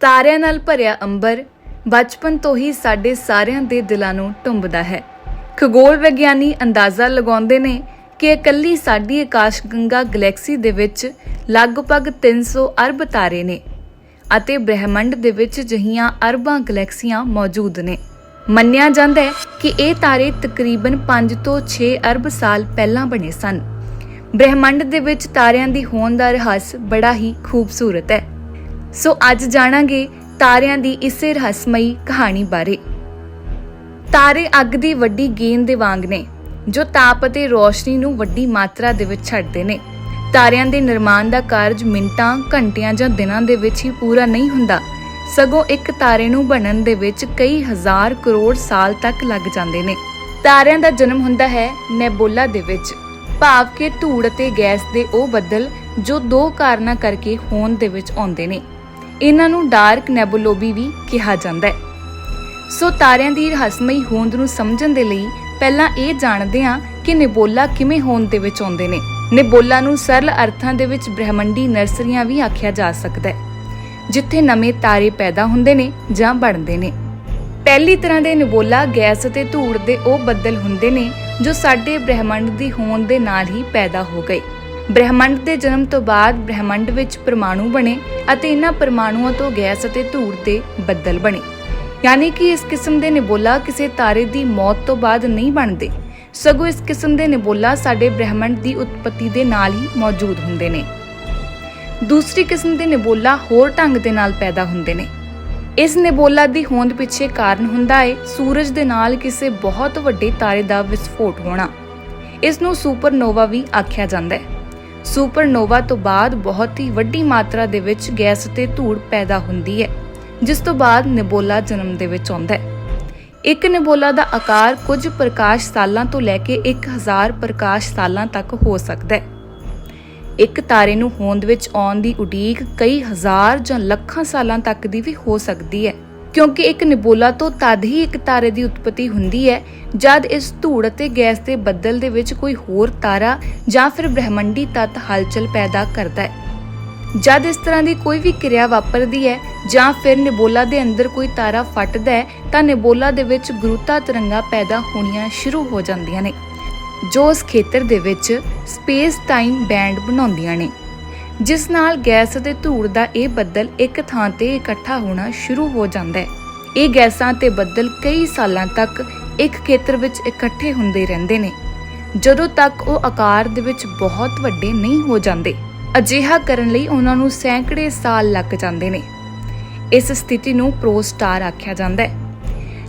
ਤਾਰਿਆਂ ਨਾਲ ਭਰਿਆ ਅੰਬਰ ਬਚਪਨ ਤੋਂ ਹੀ ਸਾਡੇ ਸਾਰਿਆਂ ਦੇ ਦਿਲਾਂ ਨੂੰ ਟੁੰਬਦਾ ਹੈ। ਖਗੋਲ ਵਿਗਿਆਨੀ ਅੰਦਾਜ਼ਾ ਲਗਾਉਂਦੇ ਨੇ ਕਿ ਇਕੱਲੀ ਸਾਡੀ ਆਕਾਸ਼ ਗੰਗਾ ਗੈਲੈਕਸੀ ਦੇ ਵਿੱਚ ਲਗਭਗ 300 ਅਰਬ ਤਾਰੇ ਨੇ ਅਤੇ ਬ੍ਰਹਿਮੰਡ ਦੇ ਵਿੱਚ ਜਹੀਆਂ ਅਰਬਾਂ ਗੈਲੈਕਸੀਆਂ ਮੌਜੂਦ ਨੇ। ਮੰਨਿਆ ਜਾਂਦਾ ਹੈ ਕਿ ਇਹ ਤਾਰੇ ਤਕਰੀਬਨ 5 ਤੋਂ 6 ਅਰਬ ਸਾਲ ਪਹਿਲਾਂ ਬਣੇ ਸਨ। ਬ੍ਰਹਿਮੰਡ ਦੇ ਵਿੱਚ ਤਾਰਿਆਂ ਦੀ ਹੋਣ ਦਾ ਰਹੱਸ ਬੜਾ ਹੀ ਖੂਬਸੂਰਤ ਹੈ। ਸੋ ਅੱਜ ਜਾਣਾਂਗੇ ਤਾਰਿਆਂ ਦੀ ਇਸੇ ਰਹੱਸਮਈ ਕਹਾਣੀ ਬਾਰੇ। ਤਾਰੇ ਅੱਗ ਦੀ ਵੱਡੀ ਗੇਂਦ ਦੇ ਵਾਂਗ ਨੇ, ਜੋ ਤਾਪ ਅਤੇ ਰੋਸ਼ਨੀ ਨੂੰ ਵੱਡੀ ਮਾਤਰਾ ਦੇ ਵਿੱਚ ਛੱਡਦੇ ਨੇ। ਤਾਰਿਆਂ ਦੇ ਨਿਰਮਾਣ ਦਾ ਕਾਰਜ ਮਿੰਟਾਂ, ਘੰਟਿਆਂ ਜਾਂ ਦਿਨਾਂ ਦੇ ਵਿੱਚ ਹੀ ਪੂਰਾ ਨਹੀਂ ਹੁੰਦਾ। ਸਗੋਂ ਇੱਕ ਤਾਰੇ ਨੂੰ ਬਣਨ ਦੇ ਵਿੱਚ ਕਈ ਹਜ਼ਾਰ ਕਰੋੜ ਸਾਲ ਤੱਕ ਲੱਗ ਜਾਂਦੇ ਨੇ। ਤਾਰਿਆਂ ਦਾ ਜਨਮ ਹੁੰਦਾ ਹੈ ਨੈਬੋਲਾ ਦੇ ਵਿੱਚ। ਭਾਵ ਕਿ ਧੂੜ ਅਤੇ ਗੈਸ ਦੇ ਉਹ ਬੱਦਲ ਜੋ ਦੋ ਕਾਰਨਾਂ ਕਰਕੇ ਹੋਂਦ ਦੇ ਵਿੱਚ ਆਉਂਦੇ ਨੇ। ਇਹਨਾਂ ਨੂੰ ਡਾਰਕ ਨੈਬੂਲੋਬੀ ਵੀ ਕਿਹਾ ਜਾਂਦਾ ਹੈ। ਸੋ ਤਾਰਿਆਂ ਦੀ ਰਹੱਸਮਈ ਹੋਂਦ ਨੂੰ ਸਮਝਣ ਦੇ ਲਈ ਪਹਿਲਾਂ ਇਹ ਜਾਣਦੇ ਹਾਂ ਕਿ ਨਿਬੋਲਾ ਕਿਵੇਂ ਹੋਂਦ ਦੇ ਵਿੱਚ ਆਉਂਦੇ ਨੇ। ਨਿਬੋਲਾ ਨੂੰ ਸਰਲ ਅਰਥਾਂ ਦੇ ਵਿੱਚ ਬ੍ਰਹਿਮੰਡੀ ਨਰਸਰੀਆਂ ਵੀ ਆਖਿਆ ਜਾ ਸਕਦਾ ਹੈ, ਜਿੱਥੇ ਨਵੇਂ ਤਾਰੇ ਪੈਦਾ ਹੁੰਦੇ ਨੇ ਜਾਂ ਬਣਦੇ ਨੇ। ਪਹਿਲੀ ਤਰ੍ਹਾਂ ਦੇ ਨਿਬੋਲਾ ਗੈਸ ਅਤੇ ਧੂੜ ਦੇ ਉਹ ਬੱਦਲ ਹੁੰਦੇ ਨੇ ਜੋ ਸਾਡੇ ਬ੍ਰਹਿਮੰਡ ਦੀ ਹੋਂਦ ਦੇ ਨਾਲ ਹੀ ਪੈਦਾ ਹੋ ਗਏ। ਬ੍ਰਹਿਮੰਡ ਦੇ ਜਨਮ ਤੋਂ ਬਾਅਦ ਬ੍ਰਹਿਮੰਡ ਵਿੱਚ ਪਰਮਾਣੂ ਬਣੇ ਅਤੇ ਇਹਨਾਂ ਪਰਮਾਣੂਆਂ ਤੋਂ ਗੈਸ ਅਤੇ ਧੂੜ ਦੇ ਬੱਦਲ ਬਣੇ। ਯਾਨੀ ਕਿ ਇਸ ਕਿਸਮ ਦੇ ਨਿਬੋਲਾ ਕਿਸੇ ਤਾਰੇ ਦੀ ਮੌਤ ਤੋਂ ਬਾਅਦ ਨਹੀਂ ਬਣਦੇ। ਸਗੋਂ ਇਸ ਕਿਸਮ ਦੇ ਨਿਬੋਲਾ ਸਾਡੇ ਬ੍ਰਹਿਮੰਡ ਦੀ ਉਤਪਤੀ ਦੇ ਨਾਲ ਹੀ ਮੌਜੂਦ ਹੁੰਦੇ ਨੇ। ਦੂਸਰੀ ਕਿਸਮ ਦੇ ਨਿਬੋਲਾ ਹੋਰ ਢੰਗ ਦੇ ਨਾਲ ਪੈਦਾ ਹੁੰਦੇ ਨੇ। ਇਸ ਨਿਬੋਲਾ ਦੀ ਹੋਂਦ ਪਿੱਛੇ ਕਾਰਨ ਹੁੰਦਾ ਹੈ ਸੂਰਜ ਦੇ ਨਾਲ ਕਿਸੇ ਬਹੁਤ ਵੱਡੇ ਤਾਰੇ ਦਾ ਵਿਸਫੋਟ ਹੋਣਾ। ਇਸ ਨੂੰ ਸੁਪਰਨੋਵਾ ਵੀ ਆਖਿਆ ਜਾਂਦਾ ਹੈ। ਸੁਪਰਨੋਵਾ ਤੋਂ ਬਾਅਦ ਬਹੁਤ ਹੀ ਵੱਡੀ ਮਾਤਰਾ ਦੇ ਵਿੱਚ ਗੈਸ ਤੇ ਧੂੜ ਪੈਦਾ ਹੁੰਦੀ ਹੈ, ਜਿਸ ਤੋਂ ਬਾਅਦ ਨਿਬੋਲਾ ਜਨਮ ਦੇ ਵਿੱਚ ਆਉਂਦਾ ਹੈ। ਇੱਕ ਨਿਬੋਲਾ ਦਾ ਆਕਾਰ ਕੁਝ ਪ੍ਰਕਾਸ਼ ਸਾਲਾਂ ਤੋਂ ਲੈ ਕੇ 1000 ਪ੍ਰਕਾਸ਼ ਸਾਲਾਂ ਤੱਕ ਹੋ ਸਕਦਾ ਹੈ। ਇੱਕ ਤਾਰੇ ਨੂੰ ਹੋਂਦ ਵਿੱਚ ਆਉਣ ਦੀ ਉਡੀਕ ਕਈ ਹਜ਼ਾਰ ਜਾਂ ਲੱਖਾਂ ਸਾਲਾਂ ਤੱਕ ਦੀ ਵੀ ਹੋ ਸਕਦੀ ਹੈ। ਕਿਉਂਕਿ ਇੱਕ ਨਿਬੋਲਾ ਤੋਂ ਤਦ ਹੀ ਇੱਕ ਤਾਰੇ ਦੀ ਉਤਪਤੀ ਹੁੰਦੀ ਹੈ, ਜਦ ਇਸ ਧੂੜ ਅਤੇ ਗੈਸ ਦੇ ਬੱਦਲ ਦੇ ਵਿੱਚ ਕੋਈ ਹੋਰ ਤਾਰਾ ਜਾਂ ਫਿਰ ਬ੍ਰਹਿਮੰਡੀ ਤੱਤ ਹਲਚਲ ਪੈਦਾ ਕਰਦਾ ਹੈ। ਜਦ ਇਸ ਤਰ੍ਹਾਂ ਦੀ ਕੋਈ ਵੀ ਕਿਰਿਆ ਵਾਪਰਦੀ ਹੈ ਜਾਂ ਫਿਰ ਨਿਬੋਲਾ ਦੇ ਅੰਦਰ ਕੋਈ ਤਾਰਾ ਫਟਦਾ ਹੈ, ਤਾਂ ਨਿਬੋਲਾ ਦੇ ਵਿੱਚ ਗੁਰੂਤਾ ਤਰੰਗਾਂ ਪੈਦਾ ਹੋਣੀਆਂ ਸ਼ੁਰੂ ਹੋ ਜਾਂਦੀਆਂ ਨੇ, ਜੋ ਉਸ ਖੇਤਰ ਦੇ ਵਿੱਚ ਸਪੇਸ ਟਾਈਮ ਬੈਂਡ ਬਣਾਉਂਦੀਆਂ ਨੇ। ਜਿਸ ਨਾਲ ਗੈਸ ਅਤੇ ਧੂੜ ਦਾ ਇਹ ਬੱਦਲ ਇੱਕ ਥਾਂ ਤੇ ਇਕੱਠਾ ਹੋਣਾ ਸ਼ੁਰੂ ਹੋ ਜਾਂਦਾ ਹੈ। ਇਹ ਗੈਸਾਂ ਤੇ ਬੱਦਲ ਕਈ ਸਾਲਾਂ ਤੱਕ ਇੱਕ ਖੇਤਰ ਵਿੱਚ ਇਕੱਠੇ ਹੁੰਦੇ ਰਹਿੰਦੇ ਨੇ। ਜਦੋਂ ਤੱਕ ਉਹ ਆਕਾਰ ਦੇ ਵਿੱਚ ਬਹੁਤ ਵੱਡੇ ਨਹੀਂ ਹੋ ਜਾਂਦੇ, ਅਜਿਹਾ ਕਰਨ ਲਈ ਉਹਨਾਂ ਨੂੰ ਸੈਂਕੜੇ ਸਾਲ ਲੱਗ ਜਾਂਦੇ ਨੇ। ਇਸ ਸਥਿਤੀ ਨੂੰ ਪ੍ਰੋਸਟਾਰ ਆਖਿਆ ਜਾਂਦਾ ਹੈ।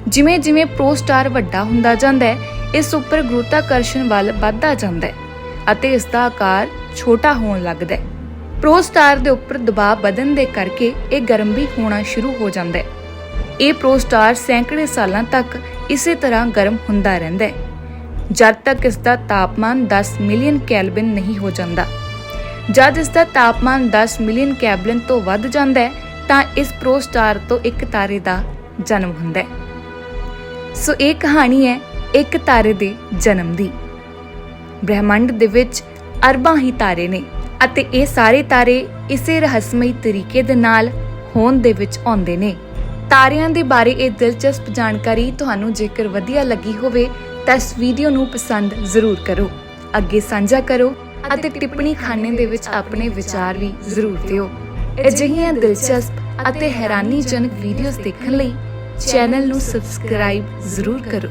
ਜਿਵੇਂ ਜਿਵੇਂ ਪ੍ਰੋਸਟਾਰ ਵੱਡਾ ਹੁੰਦਾ ਜਾਂਦਾ ਹੈ, ਇਸ ਉੱਪਰ ਗੁਰੂਤਾਕਰਸ਼ਣ ਵੱਲ ਵੱਧਦਾ ਜਾਂਦਾ ਹੈ ਅਤੇ ਇਸ ਦਾ ਆਕਾਰ ਛੋਟਾ ਹੋਣ ਲੱਗਦਾ ਹੈ। ਪ੍ਰੋਸਟਾਰ ਦੇ ਉੱਪਰ ਦਬਾਅ ਵਧਣ ਦੇ ਕਰਕੇ ਇਹ ਗਰਮ ਵੀ ਹੋਣਾ ਸ਼ੁਰੂ ਹੋ ਜਾਂਦਾ ਹੈ। ਇਹ ਪ੍ਰੋਸਟਾਰ ਸੈਂਕੜੇ ਸਾਲਾਂ ਤੱਕ ਇਸੇ ਤਰ੍ਹਾਂ ਗਰਮ ਹੁੰਦਾ ਰਹਿੰਦਾ ਹੈ। ਜਦ ਤੱਕ ਇਸ ਦਾ ਤਾਪਮਾਨ 10 ਮਿਲੀਅਨ ਕੈਲਵਿਨ ਨਹੀਂ ਹੋ ਜਾਂਦਾ। ਜਦ ਇਸ ਦਾ ਤਾਪਮਾਨ 10 ਮਿਲੀਅਨ ਕੈਲਵਿਨ ਤੋਂ ਵੱਧ ਜਾਂਦਾ ਹੈ, ਤਾਂ ਇਸ ਪ੍ਰੋਸਟਾਰ ਤੋਂ ਇੱਕ ਤਾਰੇ ਦਾ ਜਨਮ ਹੁੰਦਾ ਹੈ। ਸੋ ਇਹ ਕਹਾਣੀ ਹੈ ਇੱਕ ਤਾਰੇ ਦੇ ਜਨਮ ਦੀ। ਬ੍ਰਹਿਮੰਡ ਦੇ ਵਿੱਚ ਅਰਬਾਂ ਹੀ ਤਾਰੇ ਨੇ। ਅਤੇ ਇਹ ਸਾਰੇ ਤਾਰੇ ਇਸੇ ਰਹੱਸਮਈ ਤਰੀਕੇ ਦੇ ਨਾਲ ਹੋਂਦ ਦੇ ਵਿੱਚ ਆਉਂਦੇ ਨੇ। ਤਾਰਿਆਂ ਦੇ ਬਾਰੇ ਇਹ ਦਿਲਚਸਪ ਜਾਣਕਾਰੀ ਤੁਹਾਨੂੰ ਜੇਕਰ ਵਧੀਆ ਲੱਗੀ ਹੋਵੇ ਤਾਂ ਇਸ ਵੀਡੀਓ ਨੂੰ ਪਸੰਦ ਜ਼ਰੂਰ ਕਰੋ। ਅੱਗੇ ਸਾਂਝਾ ਕਰੋ ਅਤੇ ਟਿੱਪਣੀ ਖਾਨੇ ਦੇ ਵਿੱਚ ਆਪਣੇ ਵਿਚਾਰ ਵੀ ਜ਼ਰੂਰ ਦਿਓ। ਅਜਿਹੀਆਂ ਦਿਲਚਸਪ ਅਤੇ ਹੈਰਾਨੀਜਨਕ ਵੀਡੀਓਜ਼ ਦੇਖਣ ਲਈ ਚੈਨਲ ਨੂੰ ਸਬਸਕ੍ਰਾਈਬ ਜ਼ਰੂਰ ਕਰੋ।